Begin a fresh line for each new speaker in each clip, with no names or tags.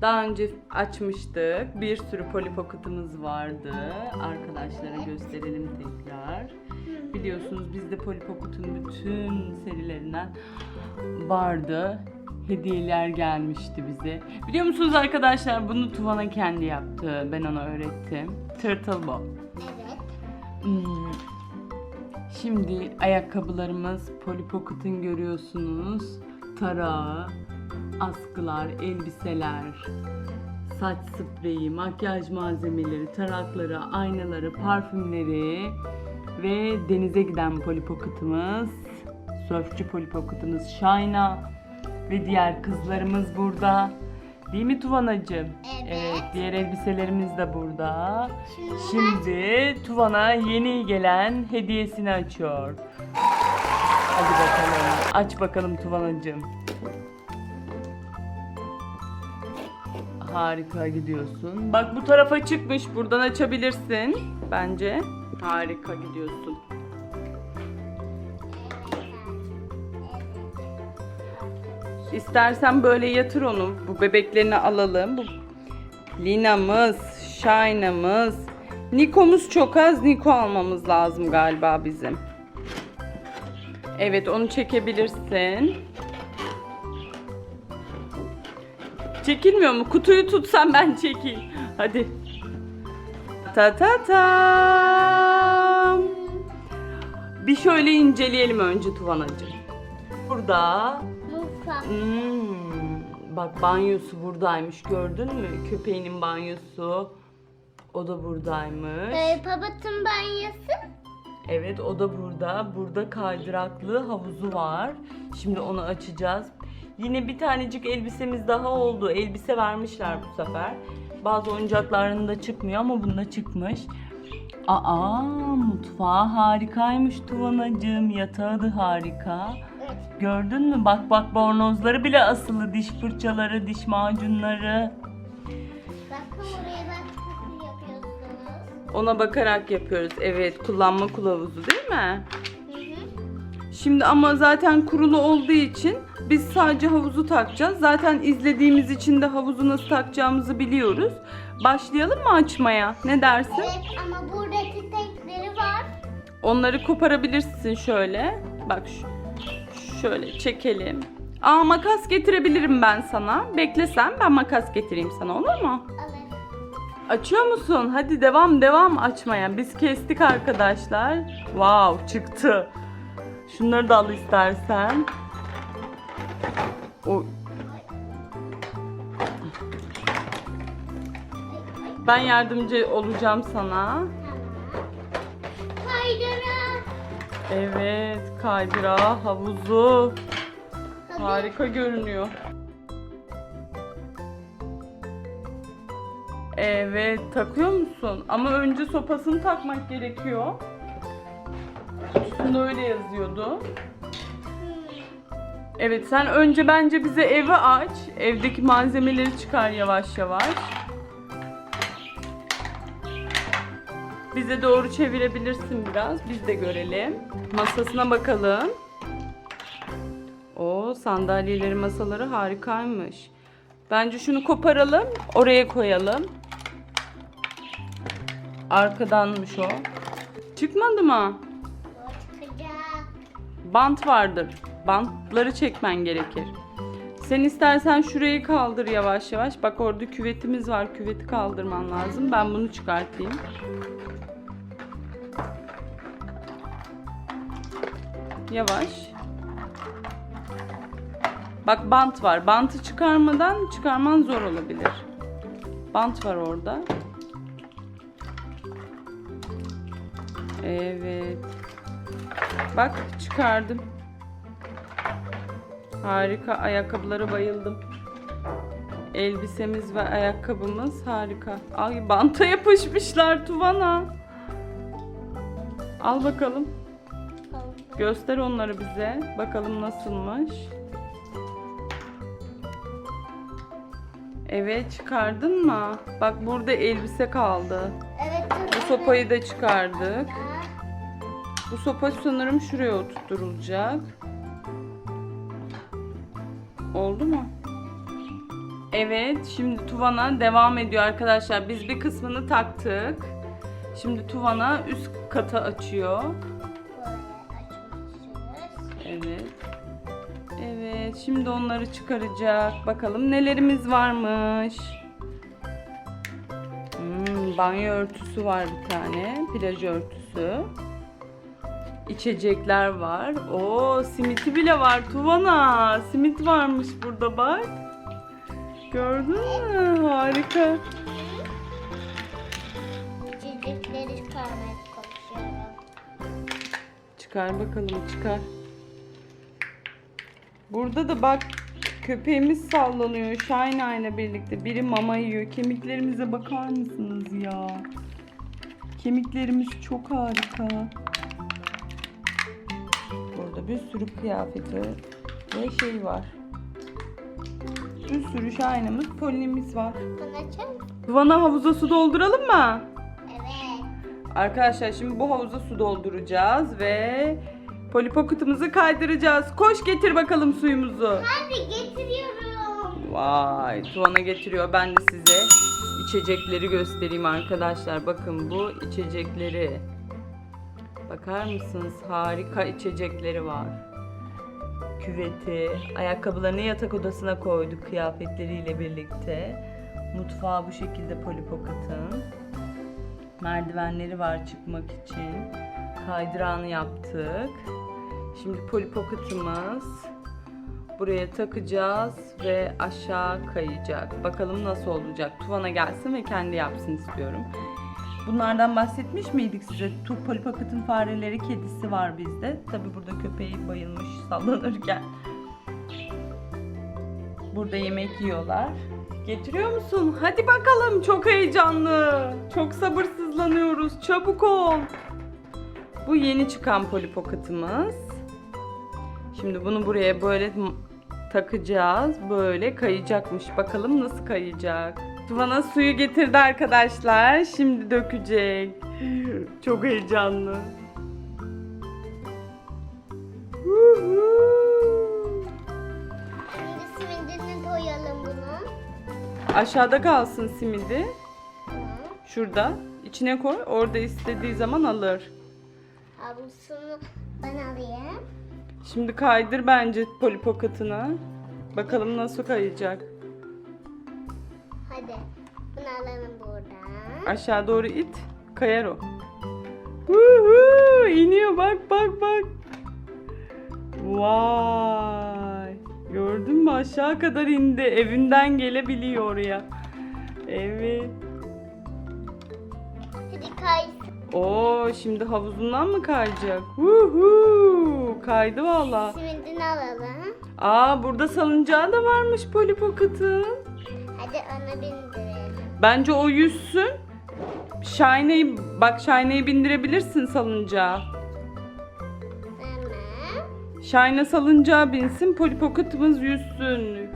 Daha önce açmıştık. Bir sürü Polly Pocket'ımız vardı. Arkadaşlara gösterelim tekrar. Biliyorsunuz bizde Polly Pocket'ın bütün serilerinden vardı. Hediyeler gelmişti bize. Biliyor musunuz arkadaşlar bunu Tuvana kendi yaptı. Ben ona öğrettim. Turtle Bob.
Evet.
Hmm. Şimdi ayakkabılarımız Polly Pocket'ın görüyorsunuz. Tarağı, askılar, elbiseler, saç spreyi, makyaj malzemeleri, tarakları, aynaları, parfümleri ve denize giden Polly Pocket'ımız, sörfçü Polly Pocket'ımız Shayna ve diğer kızlarımız burada. Değil mi Tuvanacığım?
Evet.
diğer elbiselerimiz de burada.
Şimdi,
Şimdi Tuvan'a yeni gelen hediyesini açıyor. Hadi bakalım. Aç bakalım Tuvan'cığım. Harika gidiyorsun. Bak bu tarafa çıkmış. Buradan açabilirsin. Bence. Harika gidiyorsun. İstersen böyle yatır onu. Bu bebeklerini alalım. Bu Lina'mız, Shine'ımız. Niko'muz çok az. Niko almamız lazım galiba bizim. Evet onu çekebilirsin. Çekilmiyor mu? Kutuyu tutsan ben çekeyim. Hadi. Ta ta tam. Bir şöyle inceleyelim önce Tuvanacığım. Burada. Hmm, bak banyosu buradaymış gördün mü? Köpeğinin banyosu. O da buradaymış.
Ee, Pabat'ın banyosu.
Evet o da burada. Burada kaydıraklı havuzu var. Şimdi onu açacağız. Yine bir tanecik elbisemiz daha oldu. Elbise vermişler bu sefer. Bazı oyuncaklarında çıkmıyor ama bunda çıkmış. Aa mutfağı harikaymış Tuvanacığım. Yatağı da harika. Gördün mü? Bak bak bornozları bile asılı. Diş fırçaları, diş macunları.
Bakın buraya bak nasıl yapıyorsunuz.
Ona bakarak yapıyoruz. Evet, kullanma kılavuzu değil mi? Şimdi ama zaten kurulu olduğu için biz sadece havuzu takacağız. Zaten izlediğimiz için de havuzu nasıl takacağımızı biliyoruz. Başlayalım mı açmaya? Ne dersin?
Evet ama burada çiçekleri var.
Onları koparabilirsin şöyle. Bak şu, şöyle çekelim. Aa makas getirebilirim ben sana. Beklesen ben makas getireyim sana olur mu?
Alır.
Açıyor musun? Hadi devam devam açmaya. Biz kestik arkadaşlar. Wow çıktı. Şunları da al istersen. O ben yardımcı olacağım sana.
Kaydıra.
Evet, kaydırağı, havuzu. Harika görünüyor. Evet, takıyor musun? Ama önce sopasını takmak gerekiyor. Kutusunda öyle yazıyordu. Evet, sen önce bence bize evi aç. Evdeki malzemeleri çıkar yavaş yavaş. Bize doğru çevirebilirsin biraz. Biz de görelim. Masasına bakalım. O sandalyeleri, masaları harikaymış. Bence şunu koparalım, oraya koyalım. Arkadanmış o. Çıkmadı mı? Bant vardır. Bantları çekmen gerekir. Sen istersen şurayı kaldır yavaş yavaş. Bak orada küvetimiz var. Küveti kaldırman lazım. Ben bunu çıkartayım. Yavaş. Bak bant var. Bantı çıkarmadan çıkarman zor olabilir. Bant var orada. Evet. Bak çıkardım. Harika. Ayakkabılara bayıldım. Elbisemiz ve ayakkabımız harika. Ay banta yapışmışlar Tuvana. Al bakalım. Göster onları bize. Bakalım nasılmış. Evet çıkardın mı? Bak burada elbise kaldı.
Evet.
Bu sopayı da çıkardık. Bu sopa sanırım şuraya oturtulacak. Oldu mu? Evet, şimdi Tuvan'a devam ediyor arkadaşlar. Biz bir kısmını taktık. Şimdi Tuvan'a üst kata açıyor. Evet. Evet, şimdi onları çıkaracak. Bakalım nelerimiz varmış. Hmm, banyo örtüsü var bir tane. Plaj örtüsü. İçecekler var. Oo, simiti bile var Tuvana. Simit varmış burada bak. Gördün mü? Harika.
İçecekleri çıkarmaya çalışıyorum.
Çıkar bakalım çıkar. Burada da bak köpeğimiz sallanıyor Şayna ile birlikte. Biri mama yiyor. Kemiklerimize bakar mısınız ya? Kemiklerimiz çok harika. Bir sürü kıyafeti ve şey var. Bir sürü Şahina'mız, Polin'imiz var. Vana havuza su dolduralım mı?
Evet.
Arkadaşlar şimdi bu havuza su dolduracağız ve polipokutumuzu kaydıracağız. Koş getir bakalım suyumuzu.
Hadi getiriyorum.
Vay Tuana getiriyor. Ben de size içecekleri göstereyim arkadaşlar. Bakın bu içecekleri. Bakar mısınız? Harika içecekleri var. Küveti, ayakkabılarını yatak odasına koyduk kıyafetleriyle birlikte. Mutfağı bu şekilde Polipokat'ın. Merdivenleri var çıkmak için. Kaydırağını yaptık. Şimdi Polipokat'ımız buraya takacağız ve aşağı kayacak. Bakalım nasıl olacak. Tuvana gelsin ve kendi yapsın istiyorum. Bunlardan bahsetmiş miydik size? Tu Polipokat'ın fareleri, kedisi var bizde. Tabi burada köpeği bayılmış sallanırken. Burada yemek yiyorlar. Getiriyor musun? Hadi bakalım. Çok heyecanlı. Çok sabırsızlanıyoruz. Çabuk ol. Bu yeni çıkan polipokatımız. Şimdi bunu buraya böyle takacağız. Böyle kayacakmış. Bakalım nasıl kayacak. Tuvana suyu getirdi arkadaşlar. Şimdi dökecek. Çok heyecanlı.
Şimdi simidini koyalım bunu.
Aşağıda kalsın simidi. Şurada. İçine koy. Orada istediği zaman alır.
Havlusunu ben alayım.
Şimdi kaydır bence polipokatını. Bakalım nasıl kayacak.
Hadi. Bunu alalım buradan.
Aşağı doğru it. Kayar o. Huhu, iniyor bak bak bak. Vay. Gördün mü aşağı kadar indi. Evinden gelebiliyor oraya. Evet.
Hadi kaysın.
Oo şimdi havuzundan mı kayacak? Huhu, kaydı valla.
Simidini alalım.
Aa burada salıncağı da varmış polipokatın.
Hadi onu bindirelim.
Bence o yüzsün. Shine'yi bak Shine'yi bindirebilirsin salıncağa.
Tamam.
Shine salıncağa binsin, polipokatımız yüzsün.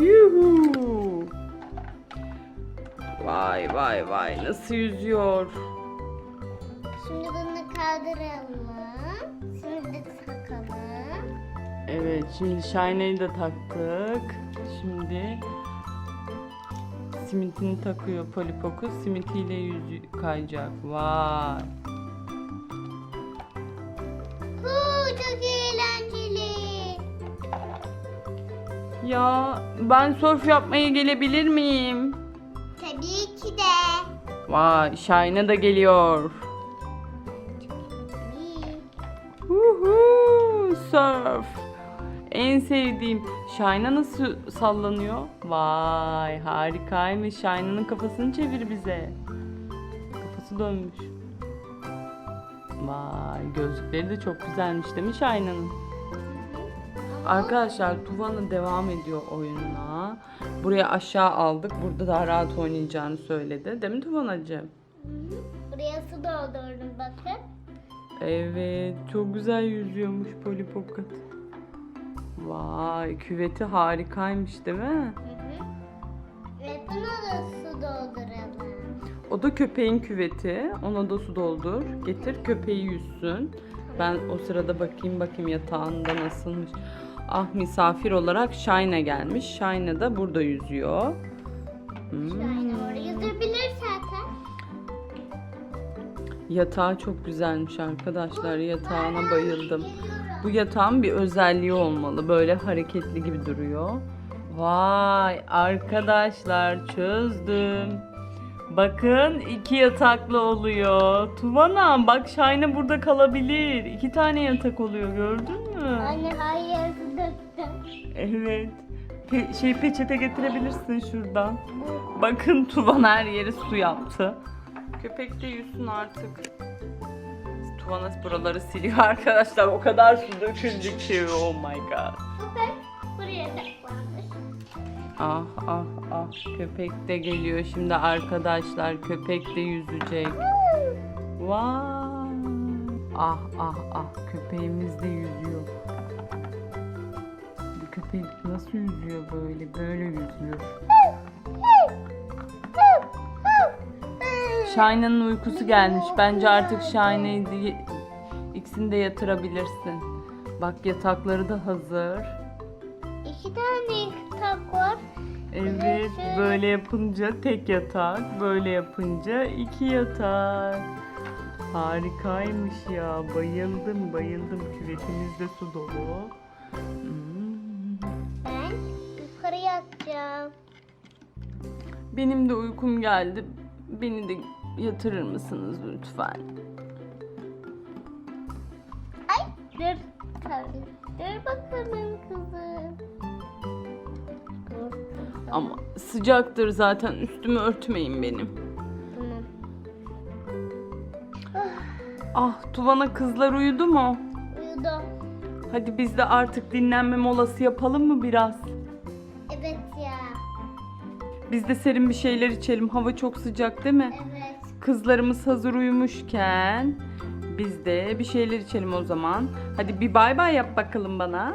Yuhu. Vay vay vay nasıl yüzüyor.
Şimdi bunu kaldıralım. Şimdi takalım.
Evet şimdi Shine'yi de taktık. Şimdi simitini takıyor polipokus. Simitiyle yüzü kayacak. Vay.
Huu, çok eğlenceli.
Ya ben surf yapmaya gelebilir miyim?
Tabii ki de.
Vay Şahin'e de geliyor. Uhu, surf. En sevdiğim. Şayna nasıl sallanıyor? Vay harikaymış. Şayna'nın kafasını çevir bize. Kafası dönmüş. Vay gözlükleri de çok güzelmiş değil mi Şayna'nın? Arkadaşlar Tuvan'a devam ediyor oyununa. Buraya aşağı aldık. Burada daha rahat oynayacağını söyledi. Değil mi Tuvan'acığım?
Buraya su doldurdum bakın.
Evet, çok güzel yüzüyormuş Polly Pocket. Vay, küveti harikaymış değil mi?
Hı hı. Ve buna da su dolduralım.
O da köpeğin küveti. Ona da su doldur. Getir köpeği yüzsün. Ben o sırada bakayım bakayım yatağında nasılmış. Ah misafir olarak Şayna gelmiş. Şayna da burada yüzüyor. Hmm. Yatağı çok güzelmiş arkadaşlar. Yatağına bayıldım. Bu yatağın bir özelliği olmalı. Böyle hareketli gibi duruyor. Vay arkadaşlar çözdüm. Bakın iki yataklı oluyor. Tuvanam bak Şahane burada kalabilir. İki tane yatak oluyor gördün mü?
Anne hayır döktüm.
Evet. Pe- şey peçete getirebilirsin şuradan. Bakın Tuvan her yeri su yaptı. Köpek de yüzsün artık. Tuvan buraları siliyor arkadaşlar. O kadar su döküldü ki. Oh my god.
Köpek buraya saklanmış.
Ah ah ah köpek de geliyor şimdi arkadaşlar köpek de yüzecek. Vay. Ah ah ah köpeğimiz de yüzüyor. Bu köpek nasıl yüzüyor böyle? Böyle yüzüyor. Şahina'nın uykusu gelmiş. Bence artık Şahina'yı ikisini de yatırabilirsin. Bak yatakları da hazır.
İki tane yatak var.
Evet, böyle yapınca tek yatak, böyle yapınca iki yatak. Harikaymış ya, bayıldım bayıldım. Küvetimiz de su dolu. Hmm.
Ben yukarı yatacağım.
Benim de uykum geldi. Beni de yatırır mısınız lütfen?
Ay dur. Tabii. Dur bakalım kızım. Dur.
Ama sıcaktır zaten, üstümü örtmeyin benim.
Tamam.
Ah, Tuvan'a kızlar uyudu mu?
Uyudu.
Hadi biz de artık dinlenme molası yapalım mı biraz?
Evet ya.
Biz de serin bir şeyler içelim. Hava çok sıcak değil mi?
Evet.
Kızlarımız hazır uyumuşken biz de bir şeyler içelim o zaman. Hadi bir bay bay yap bakalım bana.